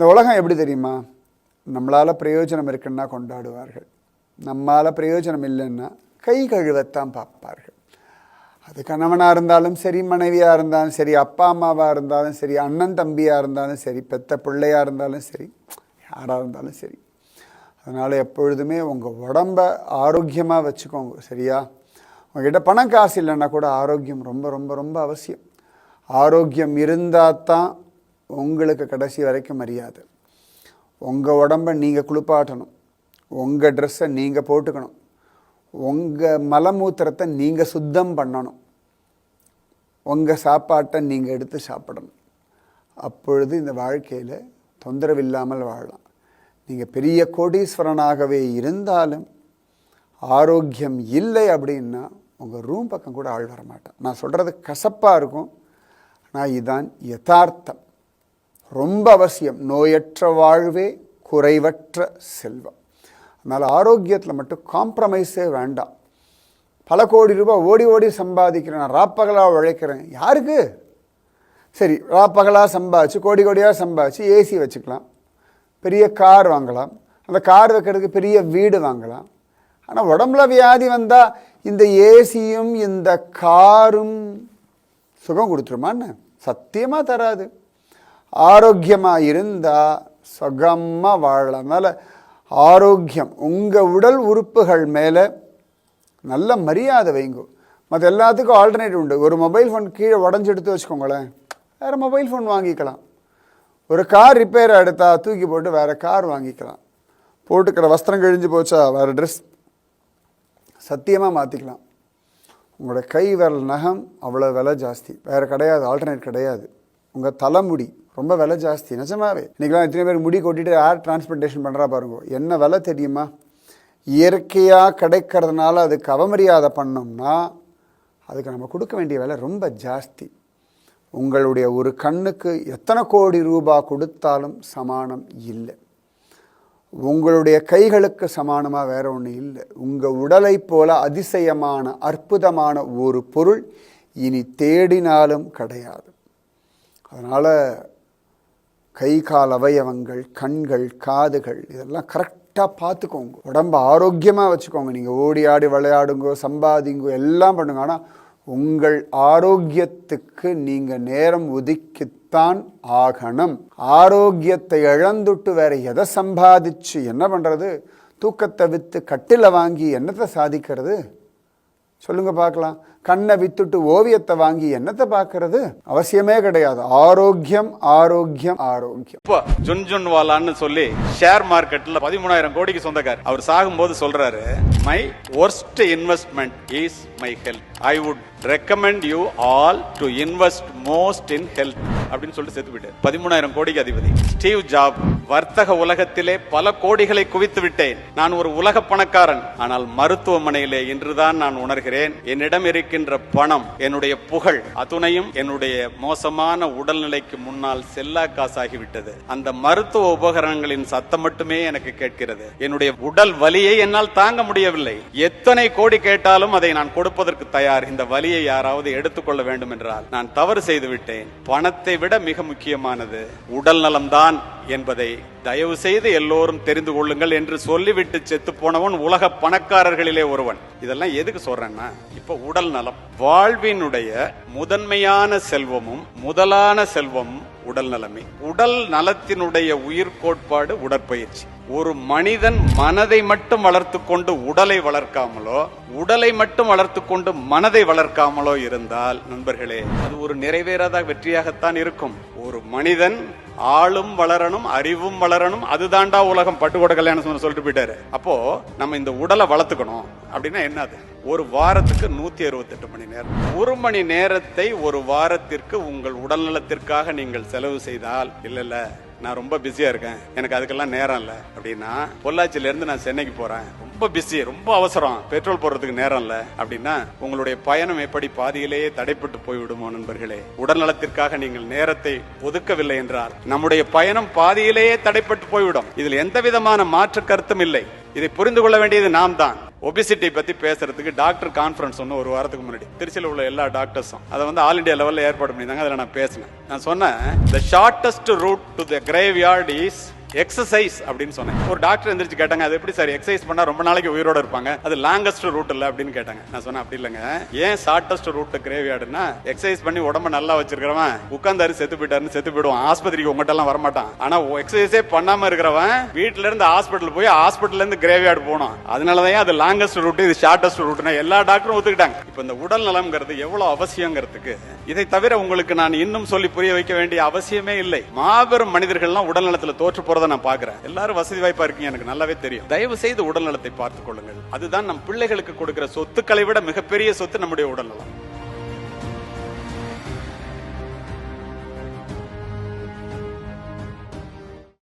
இந்த உலகம் எப்படி தெரியுமா? நம்மளால் பிரயோஜனம் இருக்குன்னா கொண்டாடுவார்கள். நம்மால் பிரயோஜனம் இல்லைன்னா கை கழுவத்தான் பார்ப்பார்கள். அது கணவனாக இருந்தாலும் சரி மனைவியாக இருந்தாலும் சரி அப்பா அம்மாவாக இருந்தாலும் சரி அண்ணன் தம்பியாக இருந்தாலும் சரி பெத்த பிள்ளையாக இருந்தாலும் சரி யாராக இருந்தாலும் சரி. அதனால் எப்பொழுதுமே உங்கள் உடம்ப ஆரோக்கியமாக வச்சுக்கோங்க சரியா? உங்ககிட்ட பணம் காசு இல்லைன்னா கூட ஆரோக்கியம் ரொம்ப ரொம்ப ரொம்ப அவசியம். ஆரோக்கியம் இருந்தால் தான் உங்களுக்கு கடைசி வரைக்கும் மரியாதை. உங்கள் உடம்ப நீங்கள் குளிப்பாட்டணும். உங்கள் ட்ரெஸ்ஸை நீங்கள் போட்டுக்கணும். உங்கள் மலமூத்திரத்தை நீங்கள் சுத்தம் பண்ணணும். உங்கள் சாப்பாட்டை நீங்கள் எடுத்து சாப்பிடணும். அப்பொழுது இந்த வாழ்க்கையில் தொந்தரவு இல்லாமல் வாழலாம். நீங்கள் பெரிய கோடீஸ்வரனாகவே இருந்தாலும் ஆரோக்கியம் இல்லை அப்படின்னா உங்கள் ரூம் பக்கம் கூட ஆள் வரமாட்டேன் நான் சொல்கிறது கசப்பாக இருக்கும். ஆனால் இதுதான் யதார்த்தம். ரொம்ப அவசியம். நோயற்ற வாழ்வே குறைவற்ற செல்வம். அதனால் ஆரோக்கியத்தில் மட்டும் காம்ப்ரமைஸே வேண்டாம். பல கோடி ரூபாய் ஓடி ஓடி சம்பாதிக்கிறேன் நான் ராப்பகலாக உழைக்கிறேன். யாருக்கு? சரி ராப்பகலாக சம்பாதிச்சு கோடி கோடியாக சம்பாதிச்சு ஏசி வச்சுக்கலாம். பெரிய கார் வாங்கலாம். அந்த கார் வைக்கிறதுக்கு பெரிய வீடு வாங்கலாம். ஆனால் உடம்புல வியாதி வந்தால் இந்த ஏசியும் இந்த காரும் சுகம் கொடுத்துருமான்னு சத்தியமாக தராது. ஆரோக்கியமாக இருந்தால் சுகமாக வாழலாம் அதனால் ஆரோக்கியம் உங்கள் உடல் உறுப்புகள் மேலே நல்ல மரியாதை வைங்கோ. மற்ற எல்லாத்துக்கும் ஆல்டர்னேட் உண்டு. ஒரு மொபைல் ஃபோன் கீழே உடஞ்சி எடுத்து வச்சுக்கோங்களேன். வேறு மொபைல் ஃபோன் வாங்கிக்கலாம். ஒரு கார் ரிப்பேர் எடுத்தால் தூக்கி போட்டு வேறு கார் வாங்கிக்கலாம். போட்டுக்கிற வஸ்திரம் கிழிஞ்சு போச்சா வேறு ட்ரெஸ் சத்தியமாக மாற்றிக்கலாம் உங்களோட கை விரல் நகம் அவ்வளோ விலை ஜாஸ்தி. வேறு கிடையாது ஆல்டர்னேட் கிடையாது. உங்கள் தலைமுடி ரொம்ப விலை ஜாஸ்தி. நிஜமாவே. இன்றைக்கெலாம் எத்தனை பேர் முடி கொட்டிட்டு ஏர் டிரான்ஸ்போர்ட்டேஷன் பண்ணுறா பாருங்க. என்ன விலை தெரியுமா? இயற்கையாக கிடைக்கிறதுனால அதுக்கு அவமரியாதை பண்ணோம்னா அதுக்கு நம்ம கொடுக்க வேண்டிய விலை ரொம்ப ஜாஸ்தி. உங்களுடைய ஒரு கண்ணுக்கு எத்தனை கோடி ரூபாய் கொடுத்தாலும் சமானம் இல்லை. உங்களுடைய கைகளுக்கு சமானமாக வேற ஒன்றும் இல்லை. உங்கள் உடலை போல அதிசயமான அற்புதமான ஒரு பொருள் இனி தேடினாலும் கிடையாது. அதனால் கை கால் அவயவங்கள் கண்கள் காதுகள் இதெல்லாம் கரெக்டாக பார்த்துக்கோங்க. உடம்ப ஆரோக்கியமாக வச்சுக்கோங்க. நீங்கள் ஓடி ஆடி விளையாடுங்கோ சம்பாதிங்கோ எல்லாம் பண்ணுங்க. ஆனால் உங்கள் ஆரோக்கியத்துக்கு நீங்கள் நேரம் ஒதுக்கித்தான் ஆகணும். ஆரோக்கியத்தை இழந்துட்டு வேற எதை சம்பாதிச்சு என்ன பண்ணுறது தூக்கத்தை விற்று கட்டில வாங்கி என்னத்தை சாதிக்கிறது? சொல்லுங்கள் பார்க்கலாம். கண்ணை வித்துட்டு ஓவியத்தை வாங்கி என்னத்தை பார்க்கறது? அவசியமே கிடையாது. ஆரோக்கியம் ஆரோக்கியம் ஆரோக்கியம். இப்போ ஜுன் ஜுன் வாலான்னு சொல்லி ஷேர் மார்க்கெட்ல பதிமூணாயிரம் கோடிக்கு சொந்தக்கார் அவர் சாகும்போது சொல்றாரு my worst investment is my health I would recommend you all to invest most in health அப்படின்னு சொல்லிட்டு செத்து விட்டார் பதிமூணாயிரம் கோடிக்கு அதிபதி. ஸ்டீவ் ஜாப் வர்த்தக உலகத்திலே பல கோடிகளை குவித்து விட்டேன். நான் ஒரு உலக பணக்காரன். ஆனால் மருத்துவமனையிலே இன்றுதான் நான் உணர்கிறேன். என்னிடம் இருக்கின்ற பணம் என்னுடைய புகழ் அத்துணையும் என்னுடைய மோசமான உடல்நிலைக்கு முன்னால் செல்லா காசாகிவிட்டது. அந்த மருத்துவ உபகரணங்களின் சத்தம் மட்டுமே எனக்கு கேட்கிறது. என்னுடைய உடல் வலியை என்னால் தாங்க முடியவில்லை. எத்தனை கோடி கேட்டாலும் அதை நான் கொடுப்பதற்கு தயார். இந்த வலியை யாராவது எடுத்துக்கொள்ள வேண்டும் என்றால் நான் தவறு செய்து விட்டேன் பணத்தை விட மிக முக்கியமானது உடல் நலம்தான். என்பதை தயவு செய்து எல்லோரும் தெரிந்து கொள்ளுங்கள் என்று சொல்லிவிட்டு செத்து போனவன் உலக பணக்காரர்களிலே ஒருவன். இதெல்லாம் எதுக்கு சொல்றேன்னா இப்ப உடல் நலம் வாழ்வினுடைய முதன்மையான செல்வமும் முதலான செல்வமும் உடல் நலமே. உடல் நலத்தினுடைய உயிர் கோட்பாடு உடற்பயிற்சி. ஒரு மனிதன் மனதை மட்டும் வளர்த்து கொண்டு உடலை வளர்க்காமலோ உடலை மட்டும் வளர்த்து கொண்டு மனதை வளர்க்காமலோ இருந்தால் நண்பர்களே அது ஒரு நிறைவேறாத வெற்றியாகத்தான் இருக்கும். ஒரு மனிதன் ஆளும் வளரணும் அறிவும் வளரணும் அதுதான்டா உலகம். பட்டுக்கோட கல்யாணம் சொல்லிட்டு போயிட்டாரு. அப்போ நம்ம இந்த உடலை வளர்த்துக்கணும். அப்படின்னா என்னது ஒரு வாரத்துக்கு நூத்தி அறுபத்தெட்டு மணி நேரம். ஒரு மணி நேரத்தை ஒரு வாரத்திற்கு உங்கள் உடல் நலத்திற்காக நீங்கள் செலவு செய்தால் இல்ல இல்ல நான் ரொம்ப பிஸியா இருக்கேன். எனக்கு அதுக்கெல்லாம் நேரம் இல்ல. அப்படின்னா பொள்ளாச்சியில இருந்து நான் சென்னைக்கு போறேன். ரொம்ப பிஸி ரொம்ப அவசரம். பெட்ரோல் போடுறதுக்கு நேரம் இல்ல. அப்படின்னா உங்களுடைய பயணம் எப்படி பாதியிலேயே தடைப்பட்டு போய்விடுமோ நண்பர்களே? உடல் நலத்திற்காக நீங்கள் நேரத்தை ஒதுக்கவில்லை என்றால் நம்முடைய பயணம் பாதியிலேயே தடைப்பட்டு போய்விடும். இதில் எந்த விதமான மாற்று கருத்தும் இல்லை. இதை புரிந்து கொள்ள வேண்டியது நாம் தான் ஒபிசிட்டி பத்தி பேசுறதுக்கு டாக்டர் கான்ஃபரன்ஸ் ஒன்று ஒரு வாரத்துக்கு முன்னாடி. திருச்சியில் உள்ள எல்லா டாக்டர்ஸும் அதை வந்து ஆல் இண்டியா லெவலில் ஏற்பாடு பண்ணியிருந்தாங்க அதில் நான் பேசினேன். நான் சொன்னேன் the shortest route to the graveyard is exercise அப்படின்னு சொன்னேன். ஒரு டாக்டர் எந்திரிச்சு கேட்டாங்க அது எப்படி சார் எக்ஸசைஸ் பண்ணா ரொம்ப நாளைக்கு உயிரோட இருப்பாங்க. அது லாங்கஸ்ட் ரூட் இல்ல அப்படின்னு கேட்டாங்க. நான் சொன்னேன் அப்படி இல்லைங்க. ஏன் ஷார்டஸ்ட் ரூட் கிரேவியார்டுனா எக்ஸசைஸ் பண்ணி உடம்ப நல்லா வச்சிருக்கிறவன் உட்கார்ந்தாரு செத்து போயிட்டாருன்னு செத்து போயிடுவான். ஆஸ்பத்திரிக்கு உங்ககிட்ட எல்லாம் வரமாட்டான். ஆனா எக்ஸசைஸே பண்ணாம இருக்கிறவன் வீட்ல இருந்து ஹாஸ்பிட்டல் போய் ஹாஸ்பிட்டல்ல இருந்து கிரேவியார்டு போகணும் அதனாலதான் அது லாங்கஸ்ட் ரூட் இது ஷார்டஸ்ட் ரூட்னா எல்லா டாக்டரும் ஒத்துக்கிட்டாங்க. இப்போ இந்த உடல் நலம்ங்கிறது எவ்வளவு அவசியங்கிறதுக்கு இதை தவிர உங்களுக்கு நான் இன்னும் சொல்லி புரிய வைக்க வேண்டிய அவசியமே இல்லை. மாபெரும் மனிதர்கள்லாம் உடல் நலத்துல தோற்று போறதை நான் பாக்குறேன் எல்லாரும் வசதி வாய்ப்பா இருக்கீங்க எனக்கு நல்லாவே தெரியும். தயவு செய்து உடல் நலத்தை பார்த்துக் கொள்ளுங்கள். அதுதான் நம் பிள்ளைகளுக்கு கொடுக்கிற சொத்துக்களை விட மிகப்பெரிய சொத்து நம்முடைய உடல்நலம்.